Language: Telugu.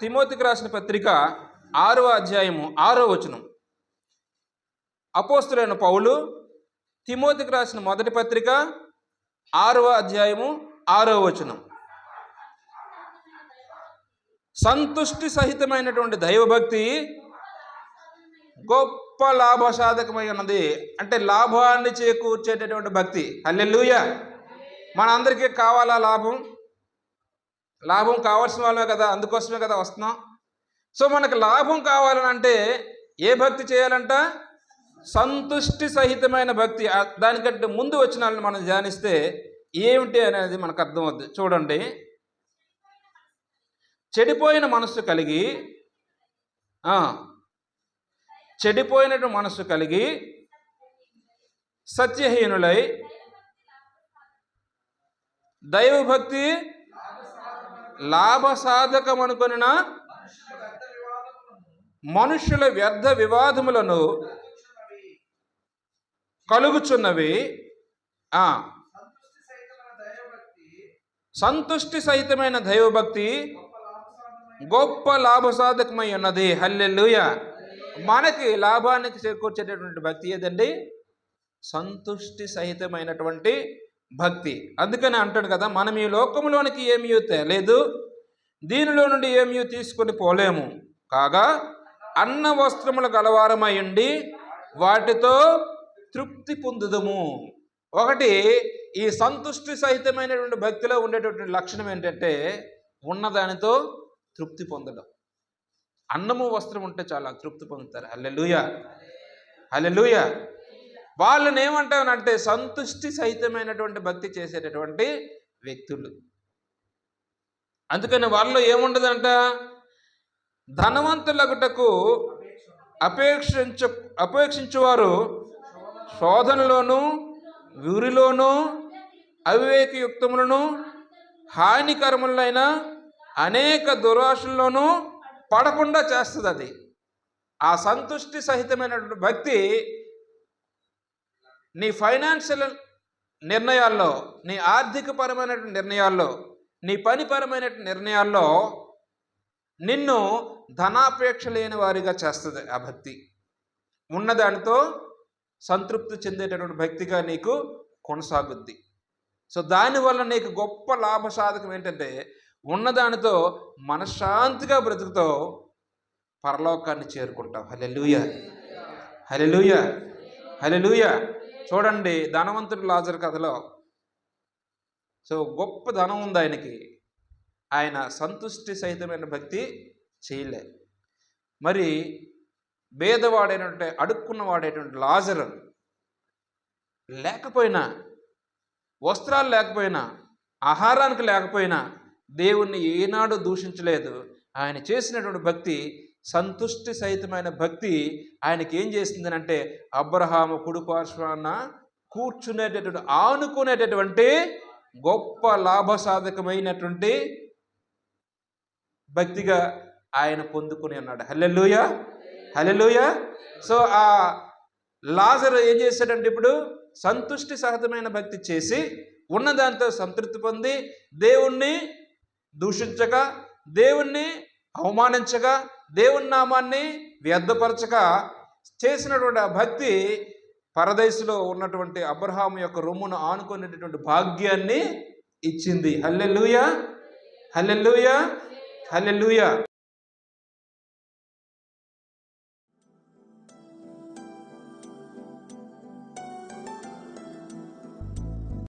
తిమోతికి రాసిన పత్రిక ఆరో అధ్యాయము ఆరో వచనం. అపోస్తులైన పౌలు తిమోతికి రాసిన మొదటి పత్రిక ఆరవ అధ్యాయము ఆరో వచనం. సంతుష్టి సహితమైనటువంటి దైవభక్తి గొప్ప లాభసాధకమై ఉన్నది. అంటే లాభాన్ని చేకూర్చేటటువంటి భక్తి. హల్లెలూయ! మనందరికీ కావాలా లాభం? లాభం కావాల్సిన వాళ్ళమే కదా అందుకోసమే కదా వస్తున్నాం. సో మనకు లాభం కావాలని అంటే ఏ భక్తి చేయాలంట? సంతుష్టి సహితమైన భక్తి. దానికంటే ముందు వచ్చిన వాళ్ళని మనం ధ్యానిస్తే ఏమిటి అనేది మనకు అర్థమవుద్ది చూడండి. చెడిపోయిన మనస్సు కలిగి ఆ, చెడిపోయినటువంటి మనస్సు కలిగి సత్యహీనులై దైవభక్తి లాభసాధకం అనుకున్న మనుషుల వ్యర్థ వివాదములను కలుగుచున్నవి. సంతుష్టి సహితమైన దైవభక్తి గొప్ప లాభసాధకమై ఉన్నది. హల్లెల్లుయ మనకి లాభానికి చేకూర్చేటటువంటి భక్తి ఏదండి? సంతుష్టి సహితమైనటువంటి భక్తి. అందుకని అంటాడు కదా మనం ఈ లోకంలోనికి ఏమీ తేలేదు దీనిలో నుండి ఏమీ తీసుకొని పోలేము. కాగా అన్న వస్త్రములు గలవారమై ఉండి వాటితో తృప్తి పొందుదము. ఒకటి ఈ సంతుష్టి సహితమైనటువంటి భక్తిలో ఉండేటటువంటి లక్షణం ఏంటంటే ఉన్నదానితో తృప్తి పొందడం. అన్నము వస్త్రం ఉంటే చాలా తృప్తి పొందుతారు. హల్లెలూయ. హల్లెలూయ. వాళ్ళని ఏమంటామనంటే సంతుష్టి సహితమైనటువంటి భక్తి చేసేటటువంటి వ్యక్తులు. అందుకని వాళ్ళలో ఏముండదంట? ధనవంతులగుటకు అపేక్షించ అపేక్షించువారు శోధనలోను వీరిలోను అవివేకయుక్తములను హానికరములైన అనేక దురాశల్లోనూ పడకుండా చేస్తుంది అది ఆ సంతుష్టి సహితమైనటువంటి భక్తి నీ ఫైనాన్షియల్ నిర్ణయాల్లో నీ ఆర్థికపరమైనటువంటి నిర్ణయాల్లో నీ పనిపరమైనటువంటి నిర్ణయాల్లో నిన్ను ధనాపేక్ష లేని వారిగా చేస్తుంది ఆ భక్తి. ఉన్నదానితో సంతృప్తి చెందేటటువంటి భక్తిగా నీకు కొనసాగుద్ది. సో దానివల్ల నీకు గొప్ప లాభ సాధకం ఏంటంటే ఉన్నదానితో మనశ్శాంతిగా బ్రతుకుతావు పరలోకాన్ని చేరుకుంటావు. హలెలుయ హలెలుయ హలెలుయ చూడండి ధనవంతుడు లాజర్ కథలో. సో గొప్ప ధనం ఉంది ఆయనకి. ఆయన సంతుష్టి సహితమైన భక్తి చేయలే. మరి భేదవాడైనటువంటి అడుక్కున్న వాడేటువంటి లాజరు లేకపోయినా వస్త్రాలు లేకపోయినా ఆహారానికి లేకపోయినా దేవుణ్ణి ఏనాడు దూషించలేదు. ఆయన చేసినటువంటి భక్తి సంతుష్టి సహితమైన భక్తి ఆయనకి ఏం చేసింది అంటే అబ్రహాము కుడిపార్శ్వాన కూర్చునేటటువంటి ఆనుకునేటటువంటి గొప్ప లాభసాధకమైనటువంటి భక్తిగా ఆయన పొందుకుని అన్నాడు హల్లెలూయ! హల్లెలూయ! సో ఆ లాజర్ ఏం చేశాడంటే ఇప్పుడు సంతుష్టి సహజమైన భక్తి చేసి ఉన్నదాంతో సంతృప్తి పొంది దేవుణ్ణి దూషించక దేవుణ్ణి అవమానించగా దేవుని నామాన్ని వ్యర్థపరచక చేసినటువంటి ఆ భక్తి పరదేశిలో ఉన్నటువంటి అబ్రహాము యొక్క రొమ్మును ఆనుకునేటటువంటి భాగ్యాన్ని ఇచ్చింది. హల్లెలూయ! హల్లెలూయ! హల్లెలూయ!